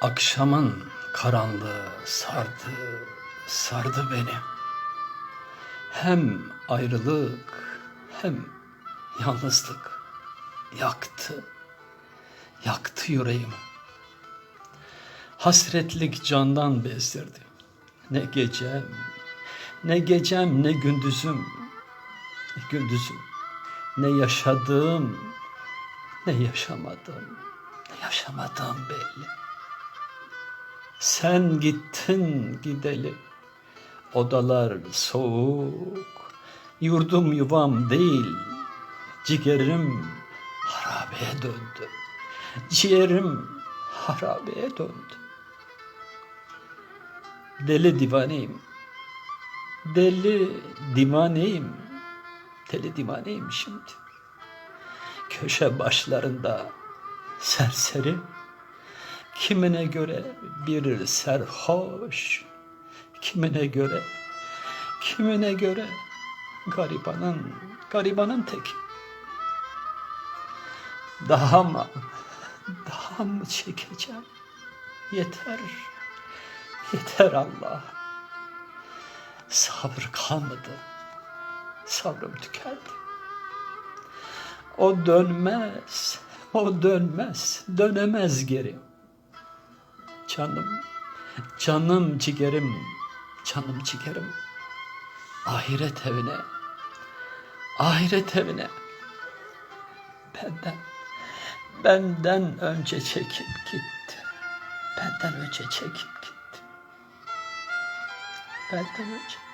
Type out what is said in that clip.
Akşamın karanlığı sardı, sardı beni. Hem ayrılık hem yalnızlık yaktı, yaktı yüreğimi. Hasretlik candan bezdirdi. Ne gecem, ne gecem ne gündüzüm, ne gündüzüm, ne yaşadığım, ne yaşamadım, ne yaşamadığım belli. Sen gittin gideli. Odalar soğuk. Yurdum yuvam değil. Ciğerim harabeye döndü. Ciğerim harabeye döndü. Deli divaneyim. Deli divaneyim. Deli divaneyim şimdi. Köşe başlarında serseri Kimine göre bir serhoş, kimine göre, kimine göre garibanın, garibanın tek. Daha mı, daha mı çekeceğim? Yeter, yeter Allah. Sabır kalmadı, sabrım tükendi. O dönmez, o dönmez, dönemez geri. Canım, canım ciğerim, canım ciğerim. Ahiret evine, ahiret evine. Benden, benden önce çekip gitti. Benden önce çekip gitti. Benden önce.